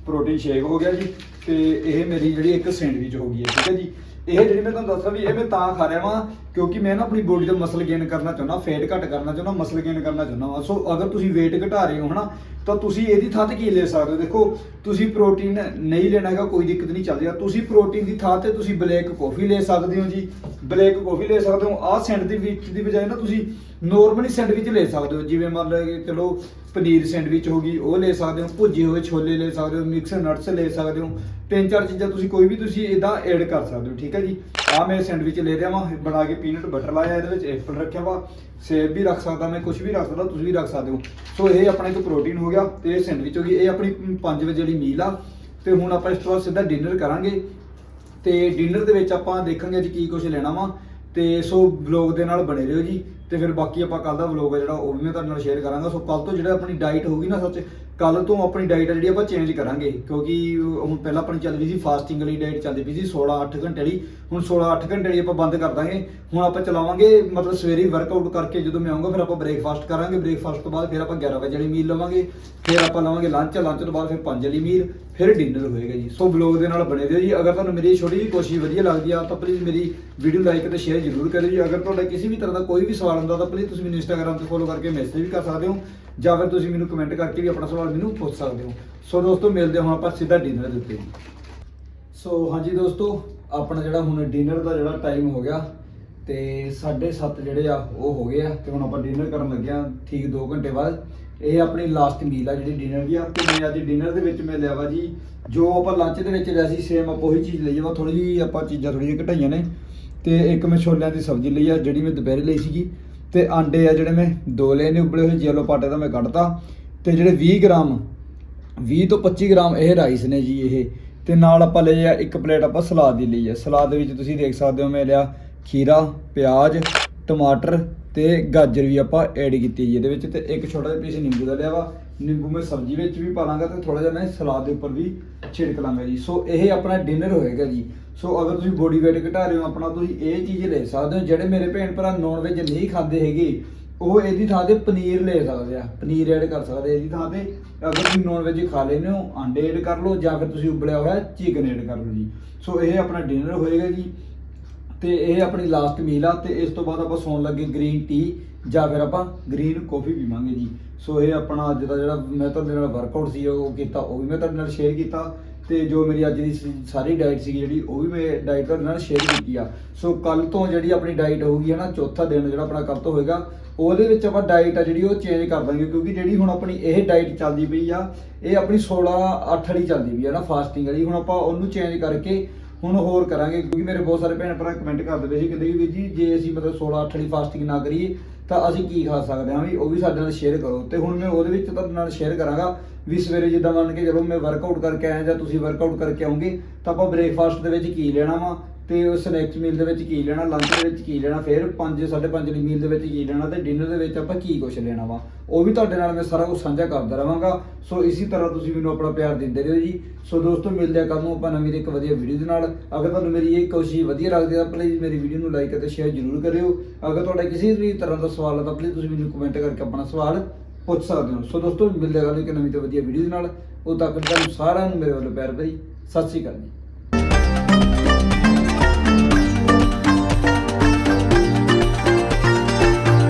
ਪ੍ਰੋਟੀਨ ਸ਼ੇਕ ਹੋ ਗਿਆ ਜੀ। ਤੇ ਇਹ ਮੇਰੀ ਜਿਹੜੀ ਇੱਕ ਸੈਂਡਵਿਚ ਹੋ ਗਈ ਹੈ, ਠੀਕ ਹੈ ਜੀ? ਇਹ ਜਿਹੜੀ ਮੈਂ ਤੁਹਾਨੂੰ ਦੱਸਾਂ ਵੀ ਇਹ ਮੈਂ ਤਾਂ ਖਾ ਰਿਹਾ ਵਾਂ, ਕਿਉਂਕਿ ਮੈਂ ਨਾ ਆਪਣੀ ਬੋਡੀ ਦਾ ਮਸਲ ਗੇਨ ਕਰਨਾ ਚਾਹੁੰਦਾ ਫੈਟ ਘੱਟ ਕਰਨਾ ਚਾਹੁੰਦਾ ਮਸਲ ਗੇਨ ਕਰਨਾ ਚਾਹੁੰਦਾ ਵਾਂ। ਸੋ ਅਗਰ ਤੁਸੀਂ weight ਘਟਾ ਰਹੇ ਹੋ ਹਨਾ, ਤਾਂ ਤੁਸੀਂ ਇਹਦੀ ਥਾਂ ਤੇ ਕੀ ਲੈ ਸਕਦੇ ਹੋ? ਦੇਖੋ, ਤੁਸੀਂ ਪ੍ਰੋਟੀਨ ਨਹੀਂ ਲੈਣਾ ਹੈਗਾ, ਕੋਈ ਦਿੱਕਤ ਨਹੀਂ ਚੱਲਦੀ ਤੁਸੀਂ ਪ੍ਰੋਟੀਨ ਦੀ ਥਾਂ ਤੇ ਤੁਸੀਂ ਬਲੈਕ ਕਾਫੀ ਲੈ ਸਕਦੇ ਹੋ ਜੀ। ਬਲੈਕ ਕਾਫੀ ਲੈ ਸਕਦੇ ਹੋ। ਆਹ ਸੈਂਡਵਿਚ ਦੀ ਬਜਾਏ ਨਾ ਤੁਸੀਂ ਨੋਰਮਲੀ ਸੈਂਡਵਿਚ ਲੈ ਸਕਦੇ ਹੋ, ਜਿਵੇਂ ਮੰਨ ਲਓ ਕਿ ਚਲੋ ਪਨੀਰ ਸੈਂਡਵਿਚ ਹੋ ਗਈ, ਉਹ ਲੈ ਸਕਦੇ ਹੋ ਭੁੱਜੇ ਹੋਏ ਛੋਲੇ ਲੈ ਸਕਦੇ ਹੋ ਮਿਕਸ ਨਟਸ ਲੈ ਸਕਦੇ ਹੋ, ਤਿੰਨ ਚਾਰ ਚੀਜ਼ਾਂ ਤੁਸੀਂ ਕੋਈ ਵੀ ਤੁਸੀਂ ਇਹਦਾ ਐਡ ਕਰ ਸਕਦੇ ਹੋ, ਠੀਕ ਹੈ ਜੀ? ਆਹ ਮੈਂ ਸੈਂਡਵਿਚ ਲੈ ਰਿਹਾ ਵਾਂ, ਬਣਾ ਕੇ ਪੀਨਟ ਬਟਰ ਲਾਇਆ ਇਹਦੇ ਵਿੱਚ ਐਪਲ ਰੱਖਿਆ ਵਾ, ਸੇਬ ਵੀ ਰੱਖ ਸਕਦਾ ਮੈਂ ਕੁਝ ਵੀ ਰੱਖ ਸਕਦਾ, ਤੁਸੀਂ ਵੀ ਰੱਖ ਸਕਦੇ ਹੋ। ਸੋ ਇਹ ਆਪਣਾ ਇੱਕ ਪ੍ਰੋਟੀਨ ਹੋ ਗਿਆ, ਤੇ ਇਹ ਸੈਂਡਵਿਚ ਹੋ ਗਈ, ਇਹ ਆਪਣੀ 5 ਵਜੇ ਜਿਹੜੀ ਮੀਲ ਆ, ਤੇ ਹੁਣ ਆਪਾਂ ਇਸ ਤੋਂ ਬਾਅਦ ਸਿੱਧਾ ਡਿਨਰ ਕਰਾਂਗੇ। ਤੇ ਡਿਨਰ ਦੇ ਵਿੱਚ ਆਪਾਂ ਦੇਖਾਂਗੇ ਅੱਜ ਕੀ ਕੁਝ ਲੈਣਾ ਵਾ, ਤੇ ਸੋ ਵਲੌਗ ਦੇ ਨਾਲ ਬਣੇ ਰਹੋ ਜੀ। ਤੇ ਫਿਰ ਬਾਕੀ ਆਪਾਂ ਕੱਲ ਦਾ ਵਲੋਗ ਹੈ ਜਿਹੜਾ ਉਹ ਵੀ ਮੈਂ ਤੁਹਾਡੇ ਨਾਲ ਸ਼ੇਅਰ ਕਰਾਂਗਾ। ਸੋ ਕੱਲ ਤੋਂ ਜਿਹੜਾ ਆਪਣੀ ਡਾਈਟ ਹੋਊਗੀ ਨਾ ਸੱਚ ਕੱਲ ਤੋਂ ਆਪਣੀ ਡਾਈਟ ਆ ਜਿਹੜੀ ਆਪਾਂ ਚੇਂਜ ਕਰਾਂਗੇ, ਕਿਉਂਕਿ ਹੁਣ ਪਹਿਲਾਂ ਆਪਣੀ ਚੱਲਦੀ ਸੀ ਫਾਸਟਿੰਗ ਵਾਲੀ ਡਾਈਟ ਚੱਲਦੀ ਪਈ ਸੀ 16 8 ਘੰਟੇ ਵਾਲੀ, ਹੁਣ 16 8 ਘੰਟੇ ਵਾਲੀ ਆਪਾਂ ਬੰਦ ਕਰ ਦਾਂਗੇ। ਹੁਣ ਆਪਾਂ ਚਲਾਵਾਂਗੇ, ਮਤਲਬ ਸਵੇਰੇ ਵਰਕਆਊਟ ਕਰਕੇ ਜਦੋਂ ਮੈਂ ਆਉਂਗਾ ਫਿਰ ਆਪਾਂ ਬ੍ਰੇਕਫਾਸਟ ਕਰਾਂਗੇ ਬ੍ਰੇਕਫਾਸਟ ਤੋਂ ਬਾਅਦ ਫਿਰ ਆਪਾਂ 11 ਵਜੇ ਵਾਲੀ ਮੀਲ ਲਵਾਂਗੇ, ਫਿਰ ਆਪਾਂ ਲਵਾਂਗੇ ਲੰਚ ਲੰਚ ਤੋਂ ਬਾਅਦ ਫਿਰ 5 ਵਾਲੀ ਮੀਲ ਫਿਰ ਡਿਨਰ ਹੋਏਗਾ ਜੀ। ਸੋ ਬਲੌਗ ਦੇ ਨਾਲ ਬਣੇ ਰਹੋ ਜੀ। ਅਗਰ ਤੁਹਾਨੂੰ ਮੇਰੀ ਛੋਟੀ ਜਿਹੀ ਕੋਸ਼ਿਸ਼ ਵਧੀਆ ਲੱਗਦੀ ਆ, ਤਾਂ ਪਲੀਜ਼ ਮੇਰੀ ਵੀਡੀਓ ਲਾਈਕ ਤੇ ਸ਼ੇਅਰ ਜ਼ਰੂਰ ਕਰਿਓ ਜੀ। ਅਗਰ ਤੁਹਾਡਾ ਕਿਸੇ ਵੀ ਤਰ੍ਹਾਂ ਦਾ ਕੋਈ ਵੀ ਸਵਾਲ ਹੁੰਦਾ, ਤਾਂ ਪਲੀਜ਼ ਤੁਸੀਂ ਮੈਨੂੰ ਇੰਸਟਾਗ੍ਰam ਤੇ ਫੋਲੋ ਕਰਕੇ ਮੈਸੇਜ ਵੀ ਕਰ ਸਕਦੇ ਹੋ। ਜਾਂ ਫਿਰ ਤੁਸੀਂ ਮੈਨੂੰ ਕਮੈਂਟ ਕਰਕੇ ਵੀ ਆਪਣਾ ਸਵਾਲ ਮੈਨੂੰ ਪੁੱਛ ਸਕਦੇ ਹੋ। ਸੋ ਦੋਸਤੋ, ਮਿਲਦੇ ਹਾਂ ਹੁਣ ਆਪਾਂ ਸਿੱਧਾ ਡਿਨਰ ਦੇ ਉੱਤੇ। ਸੋ ਹਾਂਜੀ ਦੋਸਤੋ, ਆਪਣਾ ਜਿਹੜਾ ਹੁਣ ਡਿਨਰ ਦਾ ਜਿਹੜਾ ਟਾਈਮ ਹੋ ਗਿਆ ਤੇ 7:30 ਜਿਹੜੇ ਆ, ਉਹ ਹੋ ਗਏ ਆ ਤੇ ਹੁਣ ਆਪਾਂ ਡਿਨਰ ਕਰਨ ਲੱਗੇ ਆ ਠੀਕ 2 ਘੰਟੇ ਬਾਅਦ। ਇਹ ਆਪਣੀ ਲਾਸਟ ਮੀਲ ਆ ਜਿਹੜੀ ਡਿਨਰ ਦੀ ਆ ਤੇ ਮੈਂ ਅੱਜ ਡਿਨਰ ਦੇ ਵਿੱਚ ਮੈਂ ਲਿਆ ਵਾ ਜੀ, ਜੋ ਆਪਾਂ ਲੰਚ ਦੇ ਵਿੱਚ ਲਿਆ ਸੀ ਸੇਮ ਆਪਾਂ ਉਹੀ ਚੀਜ਼ ਲਈ ਆ ਵਾ ਥੋੜੀ ਜਿਹੀ ਆਪਾਂ ਚੀਜ਼ਾਂ ਥੋੜੀ ਜਿਹੀ ਘਟਾਈਆਂ ਨੇ। ਤੇ ਇੱਕ ਮੈਂ ਛੋਲਿਆਂ ਦੀ ਸਬਜ਼ੀ ਲਈ ਆ, ਜਿਹੜੀ ਮੈਂ ਦੁਪਹਿਰੇ ਲਈ ਸੀਗੀ। ਤੇ ਆਂਡੇ ਆ ਜਿਹੜੇ ਮੈਂ ਦੋ ਲਏ ਨੇ, ਉਬਲੇ ਹੋਏ ਜੈਲੋ ਪਾਟੇ ਦਾ ਮੈਂ ਕੱਢਤਾ। ਤੇ ਜਿਹੜੇ 20 ਗ੍ਰਾਮ 20 ਤੋਂ 25 ਗ੍ਰਾਮ ਇਹ ਰਾਈਸ ਨੇ ਜੀ ਇਹ। ਤੇ ਨਾਲ ਆਪਾਂ ਲਏ ਆ, ਇੱਕ ਪਲੇਟ ਆਪਾਂ ਸਲਾਦ ਦੀ ਲਈ ਆ। ਸਲਾਦ ਦੇ ਵਿੱਚ ਤੁਸੀਂ ਦੇਖ ਸਕਦੇ ਹੋ ਮੈਂ ਲਿਆ ਖੀਰਾ, ਪਿਆਜ਼, ਟਮਾਟਰ ਤੇ ਗਾਜਰ ਵੀ ਆਪਾਂ ਐਡ ਕੀਤੀ ਜੀ ਇਹਦੇ ਵਿੱਚ। ਤੇ ਇੱਕ ਛੋਟਾ ਜਿਹਾ ਪੀਸ ਨਿੰਬੂ ਦਾ ਲਿਆ ਵਾ। ਨਿੰਬੂ ਮੈਂ ਸਬਜ਼ੀ ਵਿੱਚ ਵੀ ਪਾ ਲਾਂਗਾ ਤੇ ਥੋੜਾ ਜਿਹਾ ਮੈਂ ਸਲਾਦ ਦੇ ਉੱਪਰ ਵੀ ਛਿੜਕ ਲਾਂਗਾ ਜੀ। ਸੋ ਇਹ ਆਪਣਾ ਡਿਨਰ ਹੋਏਗਾ ਜੀ। ਸੋ ਅਗਰ ਤੁਸੀਂ ਬੋਡੀ weight ਘਟਾ ਰਹੇ ਹੋ, ਆਪਣਾ ਤੁਸੀਂ ਇਹ ਚੀਜ਼ ਲੈ ਸਕਦੇ ਹੋ, ਜਿਹੜੇ ਮੇਰੇ ਭੈਣ ਭਰਾ ਨੌਨ ਵੈਜ ਨਹੀਂ ਖਾਂਦੇ ਹੈਗੇ, ਉਹ ਇਹਦੀ ਥਾਂ ਤੇ ਪਨੀਰ ਲੈ ਸਕਦੇ ਆ। ਪਨੀਰ ਐਡ ਕਰ ਸਕਦੇ ਇਹਦੀ ਥਾਂ ਤੇ। ਅਗਰ ਤੁਸੀਂ ਨੌਨ ਵੈਜ ਖਾ ਲੈਂਦੇ ਹੋ ਆਂਡੇ ਐਡ ਕਰ ਲਓ ਜਾਂ ਫਿਰ ਤੁਸੀਂ ਉਬਲਿਆ ਹੋਇਆ ਚਿਕਨ ਐਡ ਕਰ ਲਓ ਜੀ। ਸੋ ਇਹ ਆਪਣਾ ਡਿਨਰ ਹੋਏਗਾ ਜੀ। ਤੇ ਇਹ ਆਪਣੀ ਲਾਸਟ ਮੀਲ ਆ ਤੇ ਇਸ ਤੋਂ ਬਾਅਦ ਆਪਾਂ ਸੌਣ ਲੱਗੇ ਗ੍ਰੀਨ ਟੀ ਜਾਂ ਫਿਰ ਆਪਾਂ ਗ੍ਰੀਨ ਕਾਫੀ ਪੀਵਾਂਗੇ ਜੀ। ਸੋ ਇਹ ਆਪਣਾ ਅੱਜ ਦਾ ਜਿਹੜਾ ਮੈਂ ਤੁਹਾਡੇ ਨਾਲ ਵਰਕਆਊਟ ਸੀ, ਉਹ ਕੀਤਾ, ਉਹ ਵੀ ਮੈਂ ਤੁਹਾਡੇ ਨਾਲ ਸ਼ੇਅਰ ਕੀਤਾ ਤੇ ਜੋ ਮੇਰੀ ਅੱਜ ਦੀ ਸਾਰੀ ਡਾਈਟ ਸੀ ਜਿਹੜੀ, ਉਹ ਵੀ ਮੈਂ ਡਾਈਟ ਤੁਹਾਡੇ ਨਾਲ ਸ਼ੇਅਰ ਕੀਤੀ ਆ। ਸੋ ਕੱਲ ਤੋਂ ਜਿਹੜੀ ਆਪਣੀ ਡਾਈਟ ਹੋਊਗੀ ਹੈ ਨਾ, ਚੌਥਾ ਦਿਨ ਜਿਹੜਾ ਆਪਣਾ ਕੱਲ ਤੋਂ ਹੋਏਗਾ, ਉਹਦੇ ਵਿੱਚ ਆਪਾਂ ਡਾਈਟ ਆ ਜਿਹੜੀ, ਉਹ ਚੇਂਜ ਕਰ ਦਾਂਗੇ, ਕਿਉਂਕਿ ਜਿਹੜੀ ਹੁਣ ਆਪਣੀ ਇਹ ਡਾਈਟ ਚੱਲਦੀ ਪਈ ਆ, ਇਹ ਆਪਣੀ 16 8 ਵਾਲੀ ਚੱਲਦੀ ਪਈ ਆ ਨਾ ਫਾਸਟਿੰਗ ਵਾਲੀ, ਹੁਣ ਆਪਾਂ ਉਹਨੂੰ ਚੇਂਜ ਕਰਕੇ ਹੁਣ ਹੋਰ ਕਰਾਂਗੇ, ਕਿਉਂਕਿ ਮੇਰੇ ਬਹੁਤ ਸਾਰੇ ਭੈਣ ਭਰਾ ਕਮੈਂਟ ਕਰਦੇ ਪਏ ਸੀ, ਕਹਿੰਦੇ ਵੀ ਜੀ, ਜੇ ਅਸੀਂ ਮਤਲਬ 16 8 ਵਾਲੀ ਫਾਸਟਿੰਗ ਨਾ ਕਰੀਏ ਤਾਂ ਅਸੀਂ ਕੀ ਖਾ ਸਕਦੇ ਹਾਂ ਵੀ ਉਹ ਵੀ ਸਾਡੇ ਨਾਲ ਸ਼ੇਅਰ ਕਰੋ। ਤੇ ਹੁਣ ਮੈਂ ਉਹਦੇ ਵਿੱਚ ਤੁਹਾਡੇ ਨਾਲ ਸ਼ੇਅਰ ਕਰਾਂਗਾ ਵੀ ਸਵੇਰੇ ਜਿੱਦਾਂ ਮੰਨ ਕੇ ਚਲੋ ਮੈਂ ਵਰਕਆਊਟ ਕਰਕੇ ਆਇਆ ਜਾਂ ਤੁਸੀਂ ਵਰਕਆਊਟ ਕਰਕੇ ਆਉਂਗੇ, ਤਾਂ ਆਪਾਂ ਬ੍ਰੇਕਫਾਸਟ ਦੇ ਵਿੱਚ ਕੀ ਲੈਣਾ ਵਾ? ਤੇ ਉਹ ਸਨੈਕਸ ਮੀਲ ਦੇ ਵਿੱਚ ਕੀ ਲੈਣਾ ਲੰਚ ਦੇ ਵਿੱਚ ਕੀ ਲੈਣਾ, ਫਿਰ 5 5:30 ਦੀ ਮੀਲ ਦੇ ਵਿੱਚ ਕੀ ਲੈਣਾ ਤੇ ਡਿਨਰ ਦੇ ਵਿੱਚ ਆਪਾਂ ਕੀ ਕੁਝ ਲੈਣਾ ਵਾ, ਉਹ ਵੀ ਤੁਹਾਡੇ ਨਾਲ ਮੈਂ ਸਾਰਾ ਕੁਝ ਸਾਂਝਾ ਕਰਦਾ ਰਵਾਂਗਾ ਸੋ ਇਸੇ ਤਰ੍ਹਾਂ ਤੁਸੀਂ ਮੈਨੂੰ ਆਪਣਾ ਪਿਆਰ ਦਿੰਦੇ ਰਹੋ ਜੀ। ਸੋ ਦੋਸਤੋ, ਮਿਲਦੇ ਆ ਕੱਲ ਨੂੰ ਆਪਾਂ ਨਵੀਂ ਤੇ ਇੱਕ ਵਧੀਆ ਵੀਡੀਓ ਦੇ ਨਾਲ। ਅਗਰ ਤੁਹਾਨੂੰ ਮੇਰੀ ਇਹ ਕੋਸ਼ਿਸ਼ ਵਧੀਆ ਲੱਗਦੀ ਹੈ ਤਾਂ ਪਲੀਜ਼ ਮੇਰੀ ਵੀਡੀਓ ਨੂੰ ਲਾਈਕ ਅਤੇ ਸ਼ੇਅਰ ਜ਼ਰੂਰ ਕਰਿਓ। ਅਗਰ ਤੁਹਾਡਾ ਕਿਸੇ ਵੀ ਤਰ੍ਹਾਂ ਦਾ ਸਵਾਲ ਹੈ ਤਾਂ ਪਲੀਜ਼ ਤੁਸੀਂ ਮੈਨੂੰ ਕਮੈਂਟ ਕਰਕੇ ਆਪਣਾ ਸਵਾਲ ਪੁੱਛ ਸਕਦੇ ਹੋ। ਸੋ ਦੋਸਤੋ, ਮਿਲਦੇ ਆ ਕੱਲ ਨੂੰ ਇੱਕ ਨਵੀਂ ਤੇ ਵਧੀਆ ਵੀਡੀਓ ਦੇ ਨਾਲ। ਉਹ ਤੱਕ ਤੁਹਾਨੂੰ ਸਾਰਿਆਂ ਨੂੰ ਮੇਰੇ ਵੱਲੋਂ ਪਿਆਰ ਭਰੀ ਸਤਿ ਸ਼੍ਰੀ ਅਕਾਲ ਜੀ।